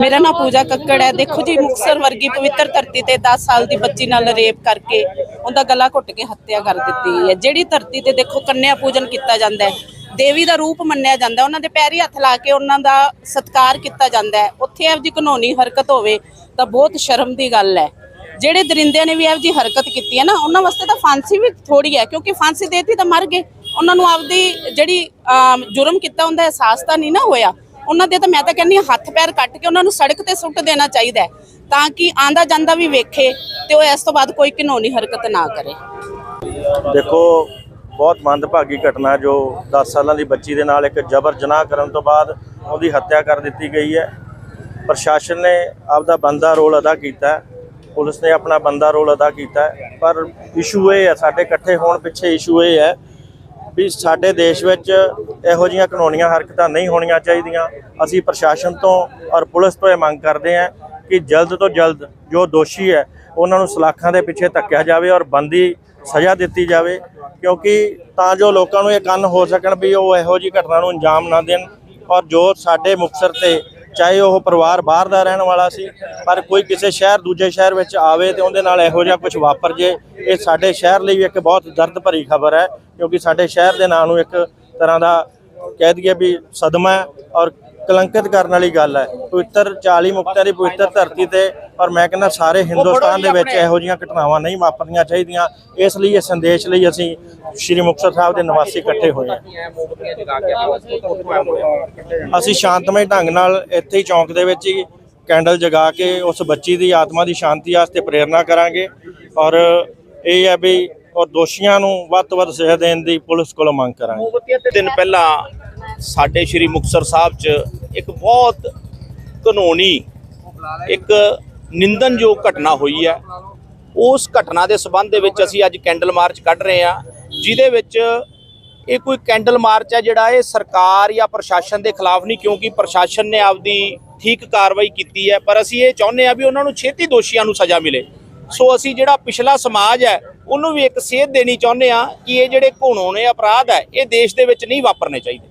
ਮੇਰਾ ਨਾਮ ਪੂਜਾ ਕੱਕੜ ਹੈ। ਦੇਖੋ ਜੀ ਮੁਕਸਰ ਵਰਗੀ ਪਵਿੱਤਰ ਧਰਤੀ ਤੇ 10 ਸਾਲ ਦੀ ਬੱਚੀ ਨਾਲ ਰੇਪ ਕਰਕੇ ਉਹਦਾ ਗਲਾ ਘੁੱਟ ਕੇ ਹੱਤਿਆ ਕਰ ਦਿੱਤੀ ਹੈ। ਜਿਹੜੀ ਧਰਤੀ ਤੇ ਦੇਖੋ ਕੰਨਿਆ ਪੂਜਨ ਕੀਤਾ ਜਾਂਦਾ ਹੈ ਦੇਵੀ ਦਾ ਰੂਪ ਮੰਨਿਆ ਜਾਂਦਾ ਉਹਨਾਂ ਦੇ ਪੈਰੀ ਹੱਥ ਲਾ ਕੇ ਉਹਨਾਂ ਦਾ ਸਤਿਕਾਰ ਕੀਤਾ ਜਾਂਦਾ ਹੈ। ਉੱਥੇ ਇਹੋ ਜਿਹੀ ਕਾਨੂੰਨੀ ਹਰਕਤ ਹੋਵੇ ਤਾਂ ਬਹੁਤ ਸ਼ਰਮ ਦੀ ਗੱਲ ਹੈ। ਜਿਹੜੇ ਦਰਿੰਦਿਆਂ ਨੇ ਵੀ ਇਹੋ ਜਿਹੀ ਹਰਕਤ ਕੀਤੀ ਹੈ ਨਾ ਉਹਨਾਂ ਵਾਸਤੇ ਤਾਂ ਫਾਂਸੀ ਵੀ ਥੋੜੀ ਹੈ ਕਿਉਂਕਿ ਫਾਂਸੀ ਦੇਤੀ ਤਾਂ ਮਰ ਗਏ। ਉਹਨਾਂ ਨੂੰ ਆਪਦੀ ਜਿਹੜੀ ਅਮ, ਜੁਰਮ ਕੀਤਾ ਹੁੰਦਾ ਅਹਿਸਾਸ ਤਾਂ ਨਹੀਂ ਨਾ ਹੋਇਆ। ਉਹਨਾਂ ਦੇ ਤਾਂ ਮੈਂ ਤਾਂ ਕਹਿੰਦੀ ਹਾਂ, ਹੱਥ ਪੈਰ ਕੱਟ ਕੇ ਉਹਨਾਂ ਨੂੰ ਸੜਕ ਤੇ ਸੁੱਟ ਦੇਣਾ ਚਾਹੀਦਾ ਤਾਂ ਕਿ ਆਂਦਾ ਜਾਂਦਾ ਵੀ ਵੇਖੇ ਤੇ ਉਹ ਇਸ ਤੋਂ ਬਾਅਦ ਕੋਈ ਘਿਨੌਣੀ ਹਰਕਤ ਨਾ ਕਰੇ। ਦੇਖੋ, ਬਹੁਤ ਮੰਦਭਾਗੀ ਘਟਨਾ ਜੋ 10 ਸਾਲਾਂ ਦੀ ਬੱਚੀ ਦੇ ਨਾਲ ਇੱਕ ਜਬਰ ਜਨਾਹ ਕਰਨ ਤੋਂ ਬਾਅਦ ਉਹਦੀ ਹੱਤਿਆ ਕਰ ਦਿੱਤੀ ਗਈ ਹੈ। ਪ੍ਰਸ਼ਾਸਨ ਨੇ ਆਪਦਾ ਬੰਦਾ ਰੋਲ ਅਦਾ ਕੀਤਾ ਪੁਲਿਸ ਨੇ ਆਪਣਾ ਬੰਦਾ ਰੋਲ ਅਦਾ ਕੀਤਾ ਪਰ ਇਸ਼ੂ ਇਹ ਹੈ, ਸਾਡੇ ਇਕੱਠੇ ਹੋਣ ਪਿੱਛੇ ਇਸ਼ੂ ਇਹ ਹੈ ਵੀ ਸਾਡੇ ਦੇਸ਼ ਵਿੱਚ ਇਹੋ ਜਿਹੀਆਂ ਕਾਨੂੰਨੀਆਂ ਹਰਕਤਾਂ ਨਹੀਂ ਹੋਣੀਆਂ ਚਾਹੀਦੀਆਂ। ਅਸੀਂ ਪ੍ਰਸ਼ਾਸਨ ਤੋਂ ਔਰ ਪੁਲਿਸ ਤੋਂ ਇਹ ਮੰਗ ਕਰਦੇ ਹਾਂ ਕਿ ਜਲਦ ਤੋਂ ਜਲਦ ਜੋ ਦੋਸ਼ੀ ਹੈ, ਉਹਨਾਂ ਨੂੰ ਸਲਾਖਾਂ ਦੇ ਪਿੱਛੇ ਧੱਕਿਆ ਜਾਵੇ ਔਰ ਬੰਦੀ ਸਜ਼ਾ ਦਿੱਤੀ ਜਾਵੇ। ਕਿਉਂਕਿ ਤਾਂ ਜੋ ਲੋਕਾਂ ਨੂੰ ਇਹ ਕੰਨ ਹੋ ਸਕਣ ਵੀ ਉਹ ਇਹੋ ਜਿਹੀ ਘਟਨਾ ਨੂੰ ਅੰਜਾਮ ਨਾ ਦੇਣ ਔਰ ਜੋ ਸਾਡੇ ਮੁਕਤਸਰ ਤੇ ਚਾਹੇ ਉਹ ਪਰਿਵਾਰ ਬਾਹਰ ਦਾ ਰਹਿਣ ਵਾਲਾ ਸੀ, ਪਰ ਕੋਈ ਕਿਸੇ ਸ਼ਹਿਰ ਦੂਜੇ ਸ਼ਹਿਰ ਵਿੱਚ ਆਵੇ ਤੇ ਉਹਦੇ ਨਾਲ ਇਹੋ ਜਿਹਾ ਕੁਝ ਵਾਪਰ ਜੇ, ਇਹ ਸਾਡੇ ਸ਼ਹਿਰ ਲਈ ਵੀ ਇੱਕ ਬਹੁਤ ਦਰਦ ਭਰੀ ਖਬਰ ਹੈ, ਕਿਉਂਕਿ ਸਾਡੇ ਸ਼ਹਿਰ ਦੇ ਨਾਂ ਨੂੰ ਇੱਕ ਤਰ੍ਹਾਂ ਦਾ ਕਹਿ ਦਈਏ ਵੀ ਸਦਮਾ ਹੈ ਔਰ ਕਲੰਕਿਤ ਕਰਨ ਵਾਲੀ ਗੱਲ ਹੈ। ਪਵਿੱਤਰ 40 ਮੁਕਤਿਆਂ ਦੀ ਪਵਿੱਤਰ ਧਰਤੀ ਤੇ ਔਰ ਮੈਂ ਕਹਿੰਦਾ ਸਾਰੇ ਹਿੰਦੁਸਤਾਨ ਦੇ ਵਿੱਚ ਇਹੋ ਜਿਹੀਆਂ ਘਟਨਾਵਾਂ ਨਹੀਂ ਵਾਪਰਨੀਆਂ ਚਾਹੀਦੀਆਂ। ਇਸ ਲਈ ਇਹ ਸੰਦੇਸ਼ ਲਈ ਅਸੀਂ ਸ੍ਰੀ ਮੁਕਤਸਰ ਸਾਹਿਬ ਦੇ ਨਿਵਾਸੀ ਇਕੱਠੇ ਹੋਏ ਹਾਂ। ਅਸੀਂ ਸ਼ਾਂਤਮਈ ਢੰਗ ਨਾਲ ਇੱਥੇ ਹੀ ਚੌਂਕ ਦੇ ਵਿੱਚ ਹੀ ਕੈਂਡਲ ਜਗਾ ਕੇ ਉਸ ਬੱਚੀ ਦੀ ਆਤਮਾ ਦੀ ਸ਼ਾਂਤੀ ਵਾਸਤੇ ਪ੍ਰੇਰਣਾ ਕਰਾਂਗੇ। ਔਰ ਇਹ ਹੈ ਵੀ ਔਰ ਦੋਸ਼ੀਆਂ ਨੂੰ ਵੱਧ ਤੋਂ ਵੱਧ ਸਜ਼ਾ ਦੇਣ ਦੀ ਪੁਲਿਸ ਕੋਲੋਂ ਮੰਗ ਕਰਾਂਗੇ। ਦਿਨ ਪਹਿਲਾਂ ਸਾਡੇ ਸ਼੍ਰੀ ਮੁਕਤਸਰ ਸਾਹਿਬ 'ਚ ਇੱਕ ਬਹੁਤ ਕਾਨੂੰਨੀ, ਇੱਕ ਨਿੰਦਨਯੋਗ ਘਟਨਾ ਹੋਈ ਹੈ। ਉਸ ਘਟਨਾ ਦੇ ਸਬੰਧ ਦੇ ਵਿੱਚ ਅਸੀਂ ਅੱਜ ਕੈਂਡਲ ਮਾਰਚ ਕੱਢ ਰਹੇ ਹਾਂ, ਜਿਹਦੇ ਵਿੱਚ ਇਹ ਕੋਈ ਕੈਂਡਲ ਮਾਰਚ ਹੈ ਜਿਹੜਾ ਇਹ ਸਰਕਾਰ ਜਾਂ ਪ੍ਰਸ਼ਾਸਨ ਦੇ ਖਿਲਾਫ ਨਹੀਂ, ਕਿਉਂਕਿ ਪ੍ਰਸ਼ਾਸਨ ਨੇ ਆਪਦੀ ਠੀਕ ਕਾਰਵਾਈ ਕੀਤੀ ਹੈ। ਪਰ ਅਸੀਂ ਇਹ ਚਾਹੁੰਦੇ ਹਾਂ ਵੀ ਉਹਨਾਂ ਨੂੰ ਛੇਤੀ ਦੋਸ਼ੀਆਂ ਨੂੰ ਸਜ਼ਾ ਮਿਲੇ। ਸੋ ਅਸੀਂ ਜਿਹੜਾ ਪਿਛਲਾ ਸਮਾਜ ਹੈ, ਉਹਨੂੰ ਵੀ ਇੱਕ ਸੇਧ ਦੇਣੀ ਚਾਹੁੰਦੇ ਹਾਂ ਕਿ ਇਹ ਜਿਹੜੇ ਘੁਣੋਣੇ ਅਪਰਾਧ ਹੈ, ਇਹ ਦੇਸ਼ ਦੇ ਵਿੱਚ ਨਹੀਂ ਵਾਪਰਨੇ ਚਾਹੀਦੇ।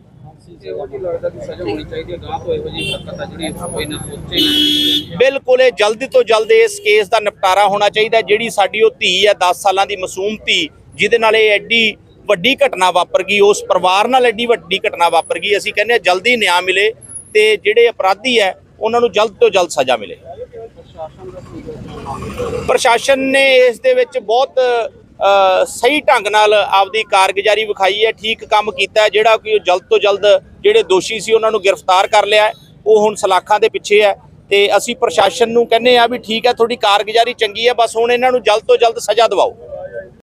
ਆ ਬਿਲਕੁਲ ਇਹ ਜਲਦੀ ਤੋਂ ਜਲਦ ਇਸ ਕੇਸ ਦਾ ਨਿਪਟਾਰਾ ਹੋਣਾ ਚਾਹੀਦਾ। ਜਿਹੜੀ ਸਾਡੀ ਉਹ ਧੀ ਹੈ 10 ਸਾਲਾਂ ਦੀ ਮਾਸੂਮ ਧੀ ਜਿਹਦੇ ਨਾਲ ਇਹ ਐਡੀ ਵੱਡੀ ਘਟਨਾ ਵਾਪਰ ਗਈ ਉਸ ਪਰਿਵਾਰ ਨਾਲ ਐਡੀ ਵੱਡੀ ਘਟਨਾ ਵਾਪਰ ਗਈ ਅਸੀਂ ਕਹਿੰਦੇ ਹਾਂ ਜਲਦੀ ਨਿਆਂ ਮਿਲੇ ਤੇ ਜਿਹੜੇ ਅਪਰਾਧੀ ਹੈ ਉਹਨਾਂ ਨੂੰ ਜਲਦ ਤੋਂ ਜਲਦ ਸਜ਼ਾ ਮਿਲੇ ਪ੍ਰਸ਼ਾਸਨ ਨੇ ਇਸ ਦੇ ਵਿੱਚ ਬਹੁਤ ਸਹੀ ਢੰਗ ਨਾਲ ਆਪਦੀ ਕਾਰਗੁਜ਼ਾਰੀ ਵਿਖਾਈ ਹੈ, ਠੀਕ ਕੰਮ ਕੀਤਾ ਹੈ, ਜਿਹੜਾ ਕਿ ਉਹ ਜਲਦ ਤੋਂ ਜਲਦ ਜਿਹੜੇ ਦੋਸ਼ੀ ਸੀ ਉਹਨਾਂ ਨੂੰ ਗ੍ਰਿਫਤਾਰ ਕਰ ਲਿਆ ਉਹ ਹੁਣ ਸਲਾਖਾਂ ਦੇ ਪਿੱਛੇ ਹੈ ਤੇ ਅਸੀਂ ਪ੍ਰਸ਼ਾਸਨ ਨੂੰ ਕਹਿੰਦੇ ਆ ਵੀ ਠੀਕ ਹੈ, ਤੁਹਾਡੀ ਕਾਰਗੁਜ਼ਾਰੀ ਚੰਗੀ ਹੈ, ਬਸ ਹੁਣ ਇਹਨਾਂ ਨੂੰ ਜਲਦ ਤੋਂ ਜਲਦ ਸਜ਼ਾ ਦਿਵਾਓ।